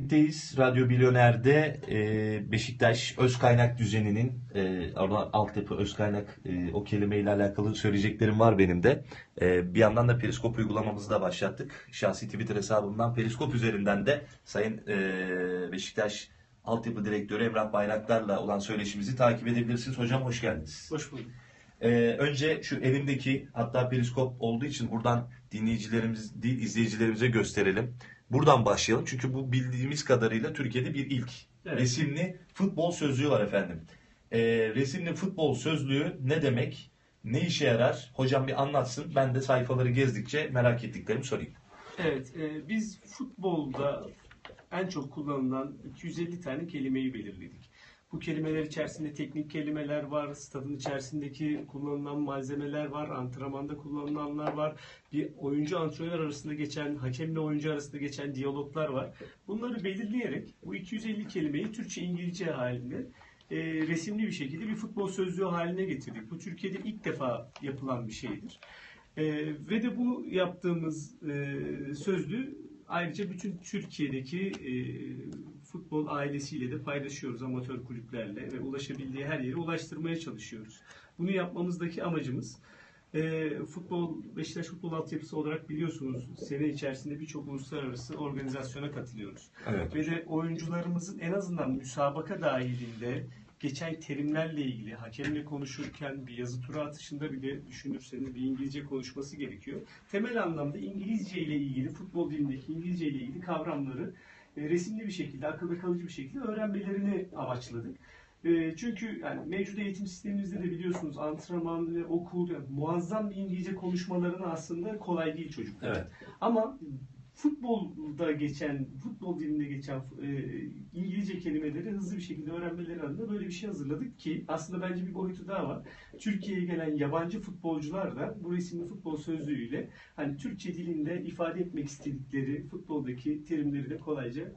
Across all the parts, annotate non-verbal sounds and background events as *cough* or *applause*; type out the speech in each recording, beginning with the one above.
Birlikteyiz. Radyo Milyoner'de e, Beşiktaş öz kaynak düzeninin e, altyapı öz kaynak e, o kelimeyle alakalı söyleyeceklerim var benim de. E, bir yandan da Periskop uygulamamızı da başlattık. Şahsi Twitter hesabımdan Periskop üzerinden de Sayın e, Beşiktaş Altyapı Direktörü Emrah Bayraktar'la olan söyleşimizi takip edebilirsiniz. Hocam hoş geldiniz. Hoş bulduk. Ee, önce şu elimdeki hatta periskop olduğu için buradan dinleyicilerimiz değil izleyicilerimize gösterelim. Buradan başlayalım çünkü bu bildiğimiz kadarıyla Türkiye'de bir ilk. Evet. Resimli futbol sözlüğü var efendim. Ee, resimli futbol sözlüğü ne demek? Ne işe yarar? Hocam bir anlatsın. Ben de sayfaları gezdikçe merak ettiklerimi sorayım. Evet, e, biz futbolda en çok kullanılan 250 tane kelimeyi belirledik. Bu kelimeler içerisinde teknik kelimeler var, stadın içerisindeki kullanılan malzemeler var, antrenmanda kullanılanlar var, bir oyuncu antrenör arasında geçen, hakemle oyuncu arasında geçen diyaloglar var. Bunları belirleyerek bu 250 kelimeyi Türkçe, İngilizce halinde e, resimli bir şekilde bir futbol sözlüğü haline getirdik. Bu Türkiye'de ilk defa yapılan bir şeydir. E, ve de bu yaptığımız e, sözlüğü ayrıca bütün Türkiye'deki e, futbol ailesiyle de paylaşıyoruz amatör kulüplerle ve ulaşabildiği her yere ulaştırmaya çalışıyoruz. Bunu yapmamızdaki amacımız e, futbol Beşiktaş futbol altyapısı olarak biliyorsunuz sene içerisinde birçok uluslararası organizasyona katılıyoruz. Evet. Ve de oyuncularımızın en azından müsabaka dahilinde geçen terimlerle ilgili hakemle konuşurken bir yazı tura atışında bile düşünürseniz bir İngilizce konuşması gerekiyor. Temel anlamda İngilizce ile ilgili futbol dilindeki İngilizce ile ilgili kavramları resimli bir şekilde, akılda kalıcı bir şekilde öğrenmelerini amaçladık. E, Çünkü yani mevcut eğitim sistemimizde de biliyorsunuz antrenman ve okul yani muazzam bir İngilizce konuşmalarını aslında kolay değil çocuklar. Evet. Ama futbolda geçen, futbol dilinde geçen e, İngilizce kelimeleri hızlı bir şekilde öğrenmeleri adına böyle bir şey hazırladık ki aslında bence bir boyutu daha var. Türkiye'ye gelen yabancı futbolcular da bu resimli futbol sözlüğüyle hani Türkçe dilinde ifade etmek istedikleri futboldaki terimleri de kolayca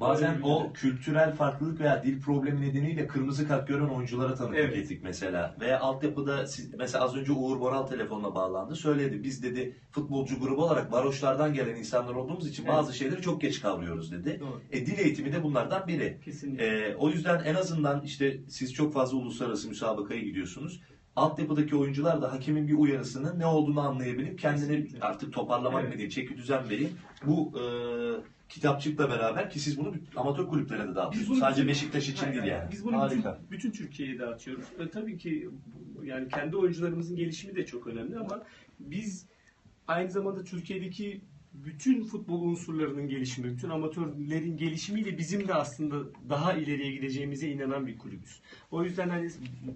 Bazen o kültürel farklılık veya dil problemi nedeniyle kırmızı kart gören oyunculara tanıklık Evet. ettik mesela. Veya altyapıda siz, mesela az önce Uğur Boral telefonla bağlandı. Söyledi biz dedi futbolcu grubu olarak varoşlardan gelen insanlar olduğumuz için Evet. bazı şeyleri çok geç kavruyoruz dedi. Doğru. E, dil eğitimi de bunlardan biri. kesinlikle. E, o yüzden en azından işte siz çok fazla uluslararası müsabakaya gidiyorsunuz. Altyapıdaki oyuncular da hakemin bir uyarısının ne olduğunu anlayabilip kendini artık toparlamak Evet. mı diyeyim, çeki düzen vereyim. Bu e, kitapçıkla beraber ki siz bunu amatör kulüplere de dağıtıyorsunuz. Sadece bütün- Beşiktaş için değil yani. Biz bunu Harika. bütün, bütün Türkiye'ye dağıtıyoruz. E, tabii ki yani kendi oyuncularımızın gelişimi de çok önemli ama biz aynı zamanda Türkiye'deki bütün futbol unsurlarının gelişimi, bütün amatörlerin gelişimiyle bizim de aslında daha ileriye gideceğimize inanan bir kulübüz. O yüzden hani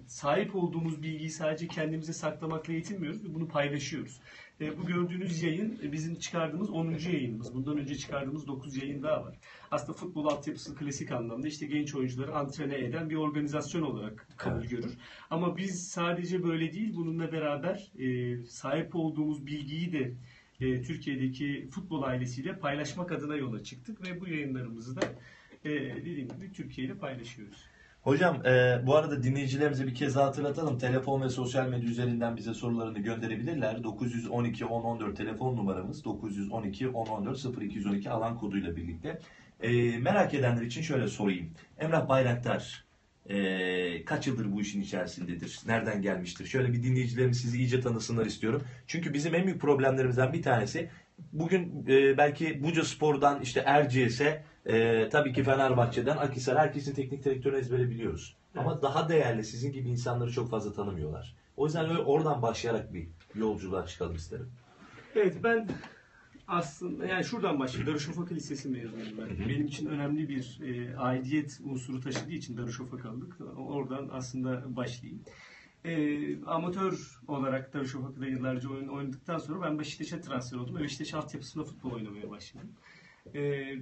sahip olduğumuz bilgiyi sadece kendimize saklamakla yetinmiyoruz ve bunu paylaşıyoruz. E, bu gördüğünüz yayın e, bizim çıkardığımız 10. yayınımız. Bundan önce çıkardığımız 9 yayın daha var. Aslında futbol altyapısı klasik anlamda işte genç oyuncuları antrene eden bir organizasyon olarak kabul Evet. görür. Ama biz sadece böyle değil bununla beraber e, sahip olduğumuz bilgiyi de e, Türkiye'deki futbol ailesiyle paylaşmak adına yola çıktık ve bu yayınlarımızı da e, dediğim gibi Türkiye ile paylaşıyoruz. Hocam e, bu arada dinleyicilerimize bir kez hatırlatalım. Telefon ve sosyal medya üzerinden bize sorularını gönderebilirler. 912 1014 telefon numaramız. 912 1014 0212 alan koduyla birlikte. E, merak edenler için şöyle sorayım. Emrah Bayraktar e, kaç yıldır bu işin içerisindedir? Nereden gelmiştir? Şöyle bir dinleyicilerimiz sizi iyice tanısınlar istiyorum. Çünkü bizim en büyük problemlerimizden bir tanesi bugün e, belki Buca Spor'dan işte Erciyes'e e, tabii ki Fenerbahçe'den Akhisar herkesin teknik direktörünü ezbere biliyoruz. Ama daha değerli sizin gibi insanları çok fazla tanımıyorlar. O yüzden öyle oradan başlayarak bir yolculuğa çıkalım isterim. Evet ben aslında yani şuradan başlayayım. Darüşşafaka Lisesi mezunuyum ben. Benim için önemli bir e, aidiyet unsuru taşıdığı için Darüşşafakalılık. Oradan aslında başlayayım. E, amatör olarak Darüşşafaka'da yıllarca oyun oynadıktan sonra ben Beşiktaş'a transfer oldum ve Beşiktaş altyapısında futbol oynamaya başladım. E, e,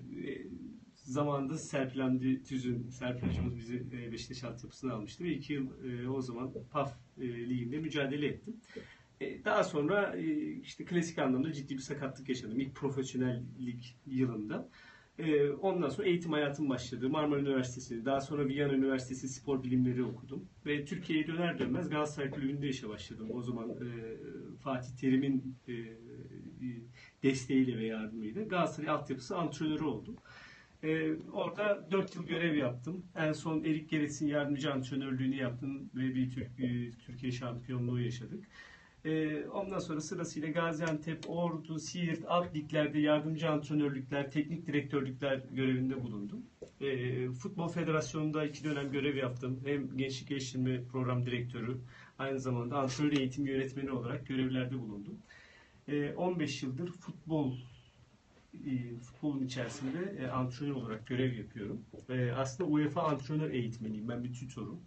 zamanında Serpil Hamdi Tüzün, Serpil hocamız bizi e, Beşiktaş altyapısına almıştı ve iki yıl e, o zaman PAF e, liginde mücadele ettim. E, Daha sonra e, işte klasik anlamda ciddi bir sakatlık yaşadım ilk profesyonellik yılında. E, Ondan sonra eğitim hayatım başladı. Marmara Üniversitesi, daha sonra Viyana Üniversitesi spor bilimleri okudum. Ve Türkiye'ye döner dönmez Galatasaray Kulübü'nde işe başladım. O zaman Fatih Terim'in desteğiyle ve yardımıyla Galatasaray altyapısı antrenörü oldum. Ee, orada 4 yıl görev yaptım. En son Erik Gerets'in yardımcı antrenörlüğünü yaptım ve bir Türk, e, Türkiye şampiyonluğu yaşadık. Ee, ondan sonra sırasıyla Gaziantep, Ordu, Siirt, alt liglerde yardımcı antrenörlükler, teknik direktörlükler görevinde bulundum. Ee, Futbol Federasyonu'nda iki dönem görev yaptım. Hem gençlik geliştirme program direktörü, aynı zamanda antrenör eğitim yönetmeni olarak görevlerde bulundum. Ee, 15 yıldır futbol e, futbolun içerisinde e, antrenör olarak görev yapıyorum. Aslında UEFA antrenör eğitmeniyim. Ben bir tütörüm.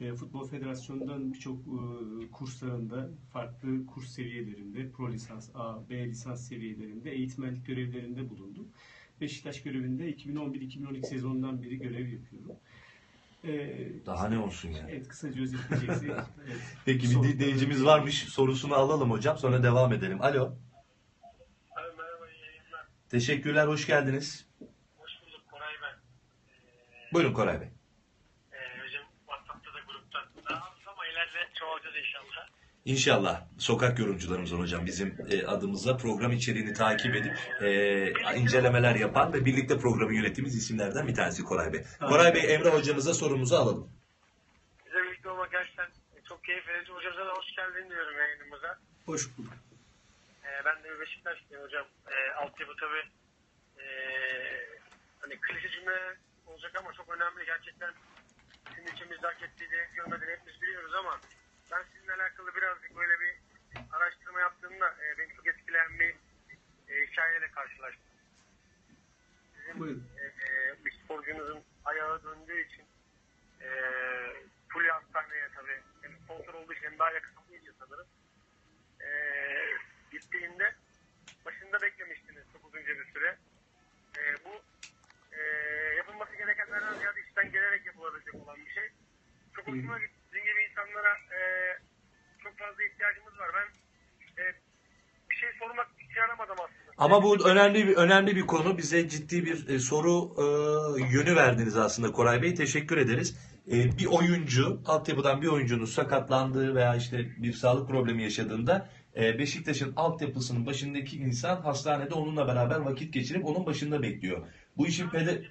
E, Futbol Federasyonu'ndan birçok e, kurslarında, farklı kurs seviyelerinde, pro lisans, A, B lisans seviyelerinde eğitmenlik görevlerinde bulundum. Beşiktaş görevinde 2011-2012 sezonundan beri görev yapıyorum. E, Daha ne olsun yani. Evet, kısaca özetleyeceksek. *laughs* evet. Peki bir dinleyicimiz varmış. Sorusunu alalım hocam. Sonra devam edelim. Alo. Abi merhaba iyi yayınlar. Teşekkürler. Hoş geldiniz. Hoş bulduk Koray ben. Ee, Buyurun Koray Bey. e, hocam WhatsApp'ta da gruptan. Daha az ama çoğalacağız inşallah. İnşallah sokak yorumcularımız hocam bizim e, adımıza program içeriğini takip edip e, incelemeler yapan ve birlikte programı yönettiğimiz isimlerden bir tanesi Koray Bey. Koray Bey Emre hocamıza sorumuzu alalım. Bize birlikte olmak gerçekten çok keyif verici. Hocamıza da hoş geldin diyorum yayınımıza. Hoş bulduk. Ee, ben de bir Beşiktaşlıyım hocam. Ee, altyapı tabii ee, hani klişe cümle olacak ama çok önemli gerçekten. Sizin içimizde hak ettiği de görmediğini hepimiz biliyoruz ama ben sizinle alakalı birazcık böyle bir araştırma yaptığımda e, beni çok etkileyen bir e, hikayeyle karşılaştım. Sizin Buyurun. e, e, bir sporcunuzun ayağı döndüğü için e, Fulya Hastane'ye tabii hem sponsor olduğu için hem daha yakın olduğu için sanırım e, gittiğinde başında beklemiştiniz çok uzunca bir süre. E, bu e, yapılması gerekenlerden ziyade içten gelerek yapılabilecek olan bir şey. Çok hoşuma gitti. Sizin gibi insanlara e, çok fazla ihtiyacımız var. Ben e, bir şey sormak için aramadım aslında. Ama bu önemli bir önemli bir konu. Bize ciddi bir e, soru e, yönü verdiniz aslında Koray Bey. Teşekkür ederiz. E, bir oyuncu, altyapıdan bir oyuncunun sakatlandığı veya işte bir sağlık problemi yaşadığında e, Beşiktaş'ın altyapısının başındaki insan hastanede onunla beraber vakit geçirip onun başında bekliyor. Bu işin pede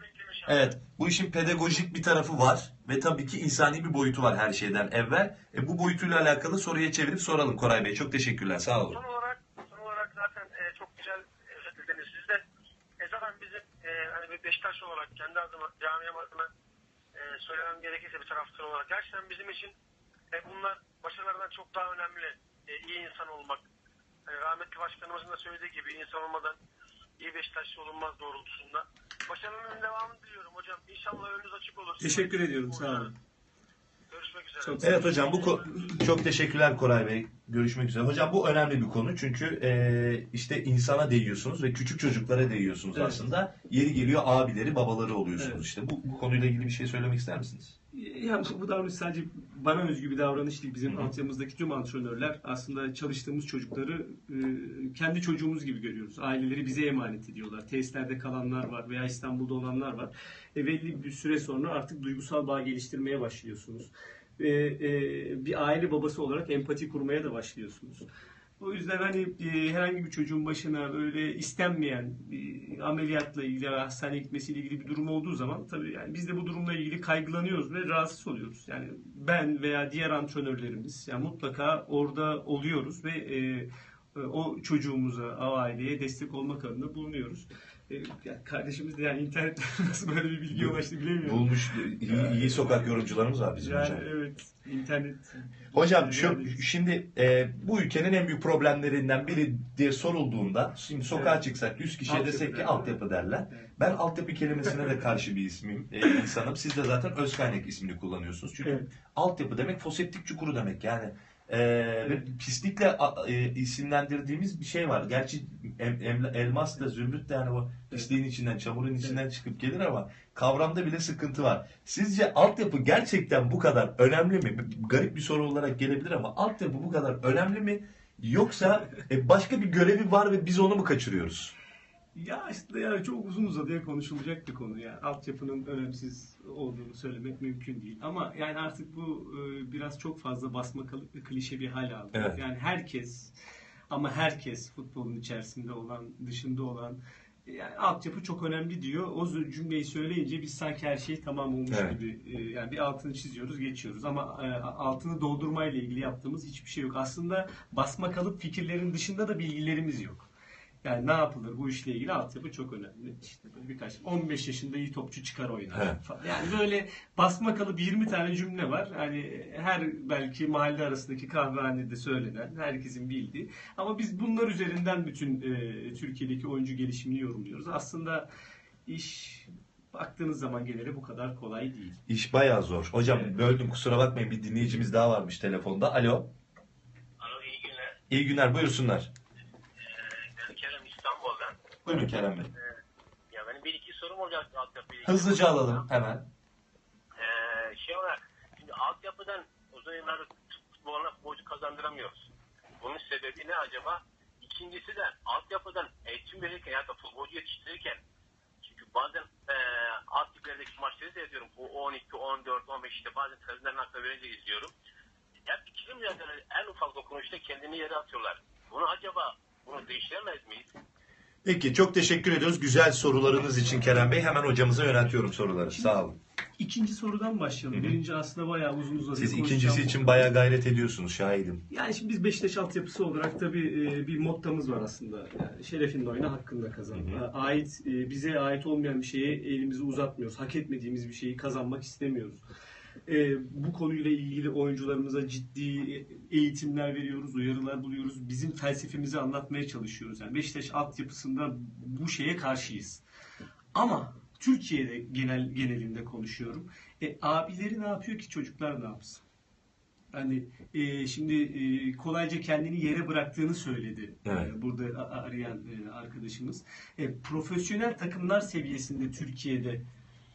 Evet, bu işin pedagojik bir tarafı var ve tabii ki insani bir boyutu var her şeyden evvel. E, bu boyutuyla alakalı soruya çevirip soralım Koray Bey. Çok teşekkürler, sağ olun. Son olarak, son olarak zaten e, çok güzel özetlediniz. Siz de e, zaten bizim e, hani bir Beşiktaş olarak kendi adıma, camiam adına e, söylemem gerekirse bir taraftar olarak gerçekten bizim için e, bunlar başarılardan çok daha önemli. E, iyi insan olmak. E, rahmetli başkanımızın da söylediği gibi insan olmadan iyi Beşiktaşlı olunmaz doğrultusunda. Başarılarının devamını diliyorum hocam. İnşallah önünüz açık olur. Teşekkür ediyorum. Sağ olun. Görüşmek üzere. Çok- Evet hocam bu ko- çok teşekkürler Koray Bey. Görüşmek üzere. Hocam bu önemli bir konu çünkü e, işte insana değiyorsunuz ve küçük çocuklara değiyorsunuz Evet. aslında. Yeri geliyor abileri, babaları oluyorsunuz Evet. işte. Bu, bu konuyla ilgili bir şey söylemek ister misiniz? Ya bu davranış sadece bana özgü bir davranış değil. Bizim altyapımızdaki tüm antrenörler aslında çalıştığımız çocukları e, kendi çocuğumuz gibi görüyoruz. Aileleri bize emanet ediyorlar. Tesislerde kalanlar var veya İstanbul'da olanlar var. E, belli bir süre sonra artık duygusal bağ geliştirmeye başlıyorsunuz. Ve e, bir aile babası olarak empati kurmaya da başlıyorsunuz. O yüzden hani e, herhangi bir çocuğun başına böyle istenmeyen bir ameliyatla ilgili veya hastaneye gitmesiyle ilgili bir durum olduğu zaman tabii yani biz de bu durumla ilgili kaygılanıyoruz ve rahatsız oluyoruz. Yani ben veya diğer antrenörlerimiz yani mutlaka orada oluyoruz ve e, e, o çocuğumuza, o aileye destek olmak adına bulunuyoruz. E, ya kardeşimiz de yani internet *laughs* nasıl böyle bir bilgiye ulaştı bilemiyorum. Bulmuş iyi, iyi sokak yorumcularımız var bizim yani hocam. evet internet. Hocam şu, şimdi e, bu ülkenin en büyük problemlerinden biri diye sorulduğunda şimdi sokağa Evet. çıksak 100 kişiye Altyapı desek ki altyapı derler. Evet. Ben altyapı kelimesine de karşı bir ismim, e, insanım. Siz de zaten öz kaynak ismini kullanıyorsunuz. Çünkü Evet. altyapı demek foseptik çukuru demek yani. E, ve pislikle e, isimlendirdiğimiz bir şey var. Gerçi em, em- elmas da zümrüt de yani o pisliğin içinden, çamurun içinden çıkıp gelir ama kavramda bile sıkıntı var. Sizce altyapı gerçekten bu kadar önemli mi? Garip bir soru olarak gelebilir ama altyapı bu kadar önemli mi? Yoksa e, başka bir görevi var ve biz onu mu kaçırıyoruz? Ya işte yani çok uzun uzadıya konuşulacak bir konu yani altyapının önemsiz olduğunu söylemek mümkün değil. Ama yani artık bu e, biraz çok fazla ve klişe bir hal aldı. Evet. Yani herkes ama herkes futbolun içerisinde olan, dışında olan yani altyapı çok önemli diyor. O cümleyi söyleyince biz sanki her şey tamam olmuş Evet. gibi e, yani bir altını çiziyoruz, geçiyoruz ama e, altını doldurmayla ilgili yaptığımız hiçbir şey yok. Aslında basma kalıp fikirlerin dışında da bilgilerimiz yok. Yani ne yapılır bu işle ilgili altyapı çok önemli. İşte böyle birkaç 15 yaşında iyi topçu çıkar oynar. Falan. Yani böyle basma kalıp 20 tane cümle var. Hani her belki mahalle arasındaki kahvehanede söylenen, herkesin bildiği. Ama biz bunlar üzerinden bütün e, Türkiye'deki oyuncu gelişimini yorumluyoruz. Aslında iş baktığınız zaman geliri bu kadar kolay değil. İş bayağı zor. Hocam Evet. böldüm kusura bakmayın bir dinleyicimiz daha varmış telefonda. Alo. Alo iyi günler. İyi günler buyursunlar. Buyurun Kerem Bey. Ya benim bir iki sorum olacak altyapıyla. Hızlıca alalım hemen. Ee, şey olarak şimdi altyapıdan uzun yıllar futboluna futbolcu kazandıramıyoruz. Bunun sebebi ne acaba? İkincisi de altyapıdan eğitim verirken ya da futbolcu yetiştirirken çünkü bazen e, alt liglerdeki maçları seyrediyorum. Bu 12, 14, 15 işte bazen televizyonların hakkında verince izliyorum. Hep ikili mücadele en ufak dokunuşta kendini yere atıyorlar. Bunu acaba bunu değiştiremez miyiz? Peki çok teşekkür ediyoruz güzel sorularınız için Kerem Bey. Hemen hocamıza yöneltiyorum soruları. Sağ olun. İkinci sorudan başlayalım. Hı hı. Birinci aslında bayağı uzun uzadı. Siz ikincisi için bayağı gayret ediyorsunuz şahidim. Yani şimdi biz Beşiktaş altyapısı olarak tabii e, bir mottamız var aslında. Yani şerefinle oyna, hakkında kazan. Hı hı. Ait e, bize ait olmayan bir şeye elimizi uzatmıyoruz. Hak etmediğimiz bir şeyi kazanmak istemiyoruz. E, bu konuyla ilgili oyuncularımıza ciddi eğitimler veriyoruz, uyarılar buluyoruz. Bizim felsefemizi anlatmaya çalışıyoruz. Yani Beşiktaş altyapısında bu şeye karşıyız. Ama Türkiye'de genel genelinde konuşuyorum. E, abileri ne yapıyor ki çocuklar ne yapsın? Hani e, şimdi e, kolayca kendini yere bıraktığını söyledi Evet. e, burada arayan e, arkadaşımız. E, profesyonel takımlar seviyesinde Türkiye'de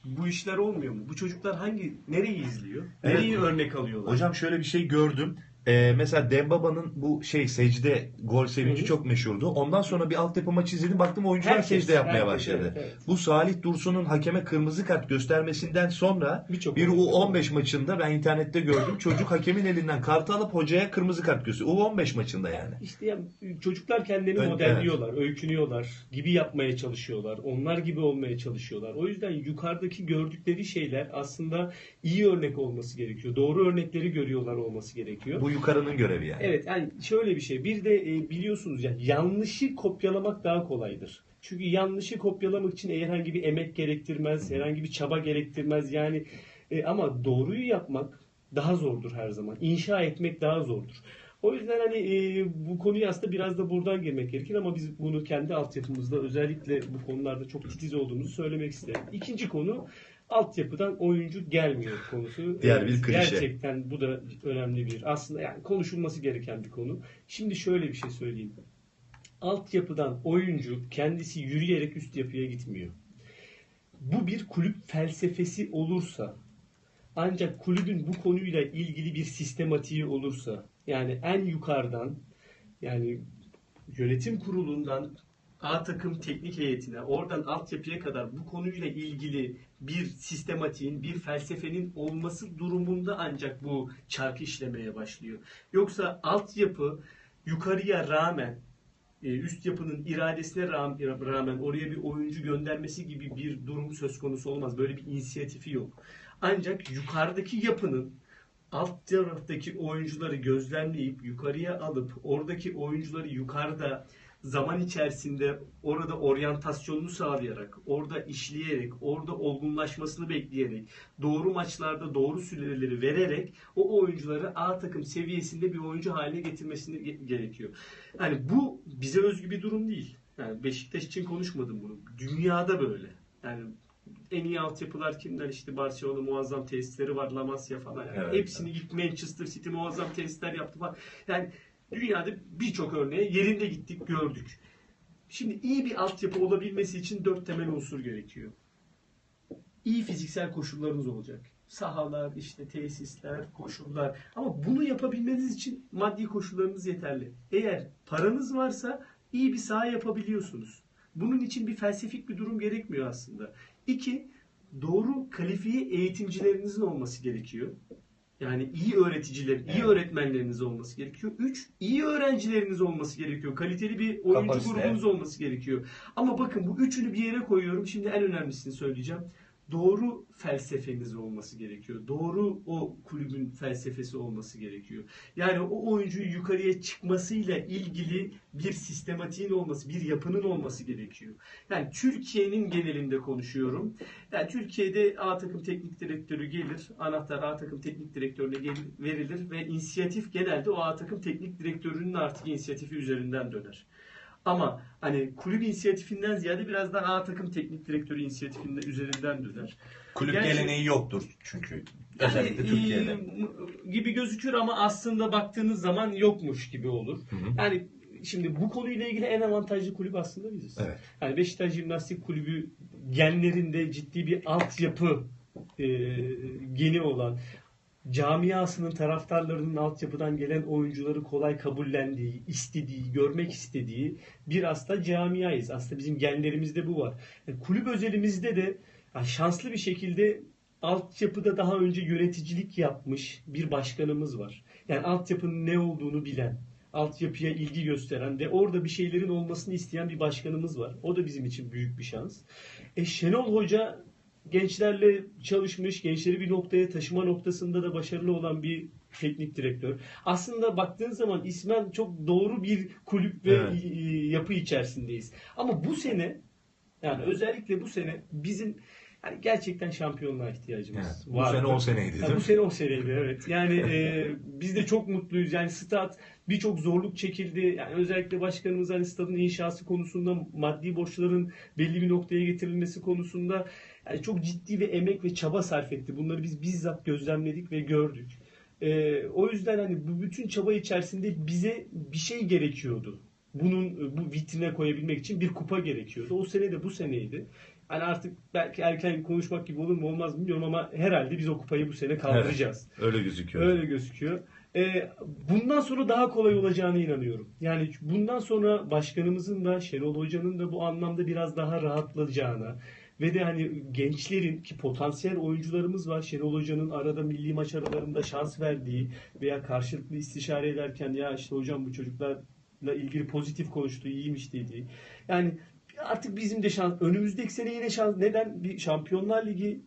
bu işler olmuyor mu? Bu çocuklar hangi nereyi izliyor? Evet. Nereyi örnek alıyorlar? Hocam şöyle bir şey gördüm. Ee, mesela Dembaba'nın bu şey secde gol sevinci Hı hı. çok meşhurdu. Ondan sonra bir altyapı maçı izledim. Baktım oyuncular Herkes, secde yapmaya herkes, başladı. evet, evet. Bu Salih Dursun'un hakeme kırmızı kart göstermesinden sonra Birçok bir oyuncu. U15 maçında ben internette gördüm. Çocuk hakemin elinden kartı alıp hocaya kırmızı kart gösteriyor. U15 maçında yani. İşte ya, çocuklar kendilerini Evet, modelliyorlar, öykünüyorlar, gibi yapmaya çalışıyorlar. Onlar gibi olmaya çalışıyorlar. O yüzden yukarıdaki gördükleri şeyler aslında iyi örnek olması gerekiyor. Doğru örnekleri görüyorlar olması gerekiyor. Bu yukarının görevi yani. Evet yani şöyle bir şey. Bir de e, biliyorsunuz ya yanlışı kopyalamak daha kolaydır. Çünkü yanlışı kopyalamak için herhangi bir emek gerektirmez, herhangi bir çaba gerektirmez. Yani e, ama doğruyu yapmak daha zordur her zaman. İnşa etmek daha zordur. O yüzden hani e, bu konuyu aslında biraz da buradan girmek gerekir ama biz bunu kendi altyapımızda özellikle bu konularda çok titiz olduğumuzu söylemek isterim. İkinci konu altyapıdan oyuncu gelmiyor konusu. *laughs* Diğer bir klişe. Gerçekten bu da önemli bir aslında yani konuşulması gereken bir konu. Şimdi şöyle bir şey söyleyeyim. Altyapıdan oyuncu kendisi yürüyerek üst yapıya gitmiyor. Bu bir kulüp felsefesi olursa ancak kulübün bu konuyla ilgili bir sistematiği olursa yani en yukarıdan yani yönetim kurulundan A takım teknik heyetine oradan altyapıya kadar bu konuyla ilgili bir sistematiğin, bir felsefenin olması durumunda ancak bu çarkı işlemeye başlıyor. Yoksa altyapı yukarıya rağmen e, üst yapının iradesine ra- rağmen oraya bir oyuncu göndermesi gibi bir durum söz konusu olmaz. Böyle bir inisiyatifi yok. Ancak yukarıdaki yapının alt taraftaki oyuncuları gözlemleyip yukarıya alıp oradaki oyuncuları yukarıda zaman içerisinde orada oryantasyonunu sağlayarak, orada işleyerek, orada olgunlaşmasını bekleyerek, doğru maçlarda doğru süreleri vererek o oyuncuları A takım seviyesinde bir oyuncu haline getirmesini ge- gerekiyor. Yani bu bize özgü bir durum değil. Yani Beşiktaş için konuşmadım bunu. Dünyada böyle. Yani en iyi altyapılar kimler? İşte Barcelona muazzam tesisleri var, La Masia falan. Yani Evet. hepsini ilk Manchester City muazzam tesisler yaptı falan. Yani dünyada birçok örneğe yerinde gittik, gördük. Şimdi iyi bir altyapı olabilmesi için dört temel unsur gerekiyor. İyi fiziksel koşullarınız olacak. Sahalar, işte tesisler, koşullar. Ama bunu yapabilmeniz için maddi koşullarınız yeterli. Eğer paranız varsa iyi bir saha yapabiliyorsunuz. Bunun için bir felsefik bir durum gerekmiyor aslında. İki, doğru kalifiye eğitimcilerinizin olması gerekiyor. Yani iyi öğreticiler, iyi Evet. öğretmenleriniz olması gerekiyor. Üç, iyi öğrencileriniz olması gerekiyor. Kaliteli bir oyuncu Kapasite. grubunuz olması gerekiyor. Ama bakın bu üçünü bir yere koyuyorum. Şimdi en önemlisini söyleyeceğim. Doğru felsefeniz olması gerekiyor. Doğru o kulübün felsefesi olması gerekiyor. Yani o oyuncunun yukarıya çıkmasıyla ilgili bir sistematiğin olması, bir yapının olması gerekiyor. Yani Türkiye'nin genelinde konuşuyorum. Yani Türkiye'de A takım teknik direktörü gelir, anahtar A takım teknik direktörüne gel- verilir ve inisiyatif genelde o A takım teknik direktörünün artık inisiyatifi üzerinden döner. Ama hani kulüp inisiyatifinden ziyade biraz daha A takım teknik direktörü inisiyatifinin üzerinden döner. Kulüp Yani- geleneği yoktur çünkü. Yani, Türkiye'de. e, gibi gözükür ama aslında baktığınız zaman yokmuş gibi olur. Hı hı. Yani şimdi bu konuyla ilgili en avantajlı kulüp aslında biziz. Evet. Yani Beşiktaş Jimnastik Kulübü genlerinde ciddi bir altyapı e, geni olan camiasının taraftarlarının altyapıdan gelen oyuncuları kolay kabullendiği, istediği, görmek istediği bir aslında camiayız. Aslında bizim genlerimizde bu var. Yani kulüp özelimizde de yani şanslı bir şekilde altyapıda daha önce yöneticilik yapmış bir başkanımız var. Yani altyapının ne olduğunu bilen, altyapıya ilgi gösteren ve orada bir şeylerin olmasını isteyen bir başkanımız var. O da bizim için büyük bir şans. E Şenol Hoca gençlerle çalışmış, gençleri bir noktaya taşıma noktasında da başarılı olan bir teknik direktör. Aslında baktığın zaman ismen çok doğru bir kulüp ve Evet. yapı içerisindeyiz. Ama bu sene yani özellikle bu sene bizim yani gerçekten şampiyonluğa ihtiyacımız Evet. Bu vardı. sene o seneydi değil bu mi? sene o seneydi evet. Yani e, biz de çok mutluyuz. Yani stat birçok zorluk çekildi. Yani özellikle başkanımız hani stadın inşası konusunda maddi borçların belli bir noktaya getirilmesi konusunda yani çok ciddi ve emek ve çaba sarf etti. Bunları biz bizzat gözlemledik ve gördük. E, o yüzden hani bu bütün çaba içerisinde bize bir şey gerekiyordu. Bunun bu vitrine koyabilmek için bir kupa gerekiyordu. O sene de bu seneydi. Hani artık belki erken konuşmak gibi olur mu olmaz bilmiyorum ama herhalde biz o kupayı bu sene kaldıracağız. Öyle gözüküyor. Öyle gözüküyor. Ee, bundan sonra daha kolay olacağına inanıyorum. Yani bundan sonra başkanımızın da Şenol Hoca'nın da bu anlamda biraz daha rahatlayacağına ve de hani gençlerin ki potansiyel oyuncularımız var. Şenol Hoca'nın arada milli maç aralarında şans verdiği veya karşılıklı istişare ederken ya işte hocam bu çocuklarla ilgili pozitif konuştu, iyiymiş dediği. Yani artık bizim de şans önümüzdeki sene yine şans neden bir Şampiyonlar Ligi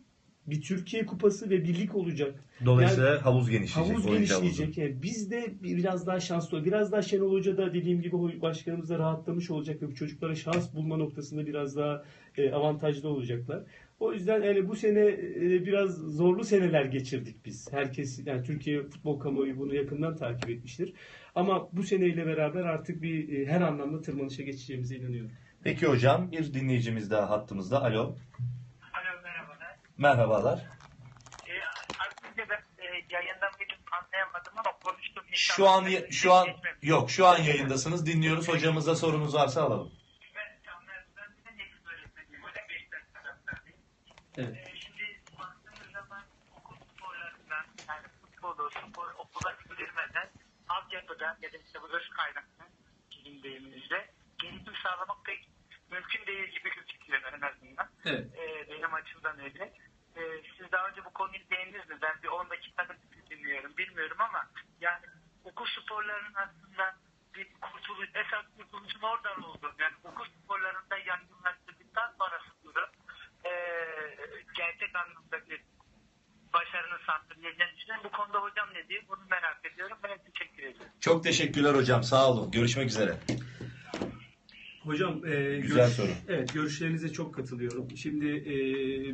bir Türkiye Kupası ve bir lig olacak. Dolayısıyla havuz genişleyecek. Havuz genişleyecek. Yani biz de bir- biraz daha şanslı Biraz daha Şenol Hoca da dediğim gibi başkanımız da rahatlamış olacak ve bu çocuklara şans bulma noktasında biraz daha e, avantajlı olacaklar. O yüzden yani bu sene e, biraz zorlu seneler geçirdik biz. Herkes yani Türkiye futbol kamuoyu bunu yakından takip etmiştir. Ama bu seneyle beraber artık bir e, her anlamda tırmanışa geçeceğimize inanıyorum. Peki hocam bir dinleyicimiz daha hattımızda. Alo. Alo merhabalar. Merhabalar. E, ben e, yayından anlayamadım ama konuştum. Şu an şu an yok şu an yayındasınız. Dinliyoruz. Hocamıza sorunuz varsa alalım. Ben, ben, ben Necip öğretmeniyim. Da Beşiktaş taraftarıyım. Evet. E, şimdi baktığımız zaman okul sporlarından yani futbolu, spor, okula girmeden altyapıdan ya da işte bu öz kaynaktan bizim deyiminizle gelişim sağlamak pek mümkün değil gibi gözüküyor en azından. Evet. e, benim açımdan öyle. E, siz daha önce bu konuyu değindiniz mi? Ben bir 10 dakikadır dinliyorum. Bilmiyorum ama yani okul sporlarının aslında bir kurtuluş, esas kurtuluşun oradan oldu. Yani okul sporlarında yaygınlaştırdıktan sonrasında e, gerçek anlamda bir başarının sağlayabileceğini düşünüyorum. Bu konuda hocam ne diyor? Bunu merak ediyorum. Ben teşekkür ediyorum. Çok teşekkürler hocam. Sağ olun. Görüşmek üzere. Hocam e, Güzel görüş- soru. Evet görüşlerinize çok katılıyorum. Şimdi e,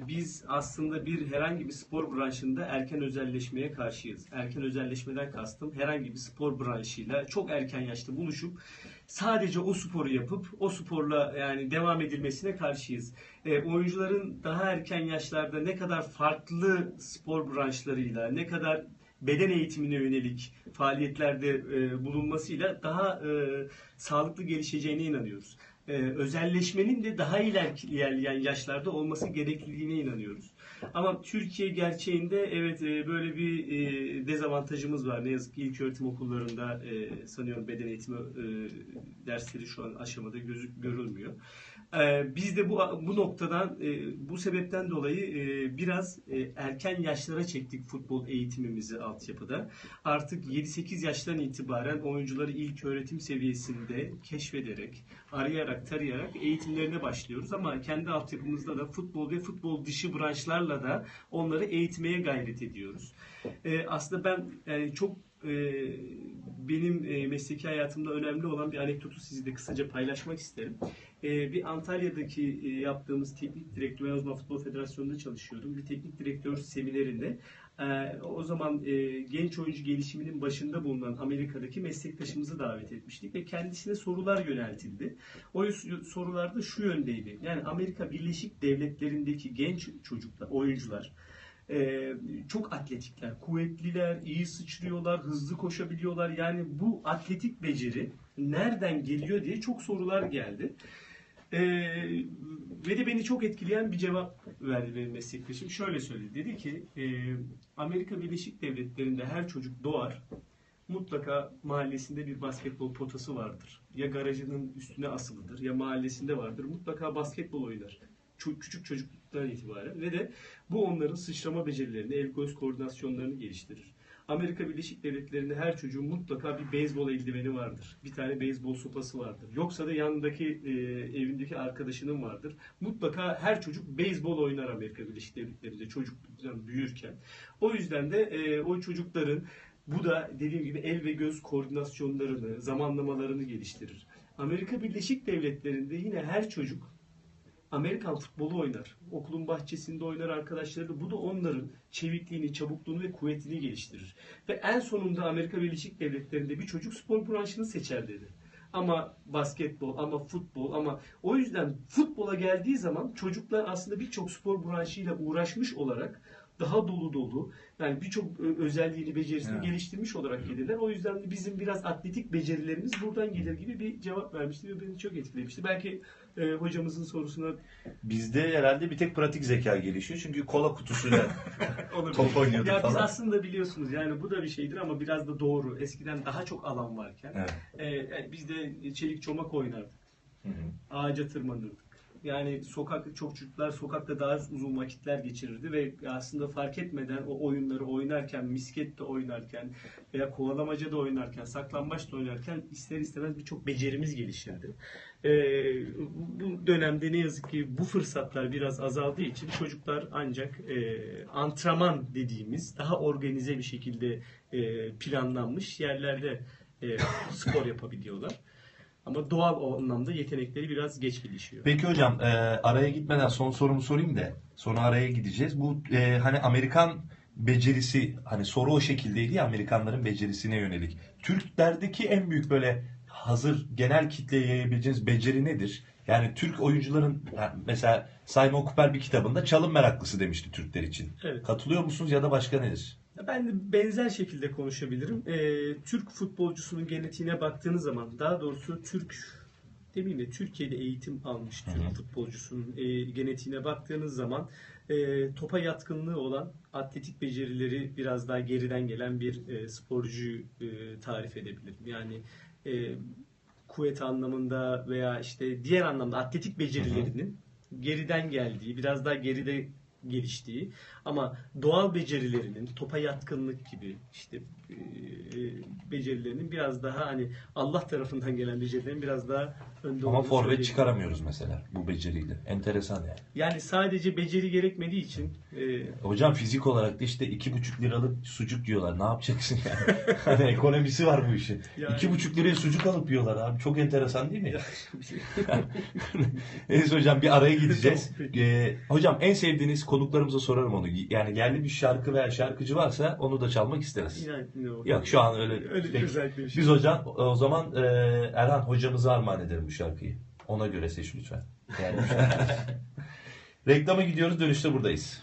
biz aslında bir herhangi bir spor branşında erken özelleşmeye karşıyız. Erken özelleşmeden kastım herhangi bir spor branşıyla çok erken yaşta buluşup sadece o sporu yapıp o sporla yani devam edilmesine karşıyız. E, oyuncuların daha erken yaşlarda ne kadar farklı spor branşlarıyla ne kadar beden eğitimine yönelik faaliyetlerde e, bulunmasıyla daha e, sağlıklı gelişeceğine inanıyoruz. E, özelleşmenin de daha iler- ilerleyen yaşlarda olması gerekliliğine inanıyoruz. Ama Türkiye gerçeğinde evet e, böyle bir e, dezavantajımız var. Ne yazık ki ilköğretim okullarında e, sanıyorum beden eğitimi e, dersleri şu an aşamada gözük görülmüyor. Ee, biz de bu bu noktadan e, bu sebepten dolayı e, biraz e, erken yaşlara çektik futbol eğitimimizi altyapıda. Artık 7-8 yaştan itibaren oyuncuları ilk öğretim seviyesinde keşfederek, arayarak, tarayarak eğitimlerine başlıyoruz. Ama kendi altyapımızda da futbol ve futbol dışı branşlarla da onları eğitmeye gayret ediyoruz. Aslında ben çok benim e, mesleki hayatımda önemli olan bir anekdotu sizinle kısaca paylaşmak isterim. E, bir Antalya'daki e, yaptığımız teknik direktör, ben o zaman Futbol Federasyonu'nda çalışıyordum. Bir teknik direktör seminerinde e, o zaman e, genç oyuncu gelişiminin başında bulunan Amerika'daki meslektaşımızı davet etmiştik ve kendisine sorular yöneltildi. O sorularda şu yöndeydi. Yani Amerika Birleşik Devletleri'ndeki genç çocuklar, oyuncular ee, çok atletikler, kuvvetliler, iyi sıçrıyorlar, hızlı koşabiliyorlar. Yani bu atletik beceri nereden geliyor diye çok sorular geldi. Ee, ve de beni çok etkileyen bir cevap verdi benim meslektaşım. Şöyle söyledi. Dedi ki e, Amerika Birleşik Devletleri'nde her çocuk doğar. Mutlaka mahallesinde bir basketbol potası vardır. Ya garajının üstüne asılıdır ya mahallesinde vardır. Mutlaka basketbol oynar. Küçük çocukluktan itibaren ve de bu onların sıçrama becerilerini, el göz koordinasyonlarını geliştirir. Amerika Birleşik Devletleri'nde her çocuğun mutlaka bir beyzbol eldiveni vardır. Bir tane beyzbol sopası vardır. Yoksa da yanındaki e, evindeki arkadaşının vardır. Mutlaka her çocuk beyzbol oynar Amerika Birleşik Devletleri'nde çocukluktan büyürken. O yüzden de e, o çocukların bu da dediğim gibi el ve göz koordinasyonlarını, zamanlamalarını geliştirir. Amerika Birleşik Devletleri'nde yine her çocuk Amerikan futbolu oynar. Okulun bahçesinde oynar arkadaşları da. Bu da onların çevikliğini, çabukluğunu ve kuvvetini geliştirir. Ve en sonunda Amerika Birleşik Devletleri'nde bir çocuk spor branşını seçer dedi. Ama basketbol, ama futbol, ama o yüzden futbola geldiği zaman çocuklar aslında birçok spor branşıyla uğraşmış olarak daha dolu dolu yani birçok özelliğini, becerisini Evet. geliştirmiş olarak gelirler. O yüzden bizim biraz atletik becerilerimiz buradan gelir gibi bir cevap vermişti ve beni çok etkilemişti. Belki e, hocamızın sorusuna Bizde herhalde bir tek pratik zeka gelişiyor. Çünkü kola kutusuyla *laughs* top oynuyorduk Ya biz falan. aslında biliyorsunuz yani bu da bir şeydir ama biraz da doğru. Eskiden daha çok alan varken Evet. e, yani biz de çelik çomak oynardık. Hı hı. Ağaca tırmanırdık. Yani sokak çok çocuklar sokakta daha uzun vakitler geçirirdi ve aslında fark etmeden o oyunları oynarken, misket de oynarken veya kovalamaca da oynarken, saklambaç da oynarken ister istemez birçok becerimiz gelişirdi. Ee, bu dönemde ne yazık ki bu fırsatlar biraz azaldığı için çocuklar ancak e, antrenman dediğimiz daha organize bir şekilde e, planlanmış yerlerde e, *laughs* spor yapabiliyorlar. Ama doğal anlamda yetenekleri biraz geç gelişiyor. Peki hocam e, araya gitmeden son sorumu sorayım da sonra araya gideceğiz. Bu e, hani Amerikan becerisi hani soru o şekildeydi ya Amerikanların becerisine yönelik. Türklerdeki en büyük böyle hazır genel kitleye yayabileceğiniz beceri nedir? Yani Türk oyuncuların mesela Simon Cooper bir kitabında çalım meraklısı demişti Türkler için. Evet. Katılıyor musunuz ya da başka nedir? Ben de benzer şekilde konuşabilirim. Ee, Türk futbolcusunun genetiğine baktığınız zaman, daha doğrusu Türk demeyeyim de Türkiye'de eğitim almış Türk Hı hı. futbolcusunun e, genetiğine baktığınız zaman e, topa yatkınlığı olan atletik becerileri biraz daha geriden gelen bir e, sporcuyu e, tarif edebilirim. Yani e, kuvvet anlamında veya işte diğer anlamda atletik becerilerinin geriden geldiği, biraz daha geride geliştiği ama doğal becerilerinin topa yatkınlık gibi işte e, becerilerinin biraz daha hani Allah tarafından gelen becerilerin biraz daha önde Ama forvet çıkaramıyoruz mesela bu beceriyle. Enteresan yani. Yani sadece beceri gerekmediği için e, Hocam fizik olarak da işte iki buçuk liralık sucuk diyorlar. Ne yapacaksın yani? *laughs* hani ekonomisi var bu işin. Yani- İki buçuk liraya sucuk alıp yiyorlar abi. Çok enteresan değil mi? *laughs* Neyse hocam bir araya *laughs* gideceğiz. Tamam, peki. Ee, hocam en sevdiğiniz konuklarımıza sorarım onu. Yani yerli bir şarkı veya şarkıcı varsa onu da çalmak isteriz. inan- Yok şu an öyle. öyle bir şey. Biz hocam o zaman e, Erhan hocamıza armağan edelim bu şarkıyı. Ona göre seç lütfen. Yani *laughs* *laughs* Reklama gidiyoruz dönüşte buradayız.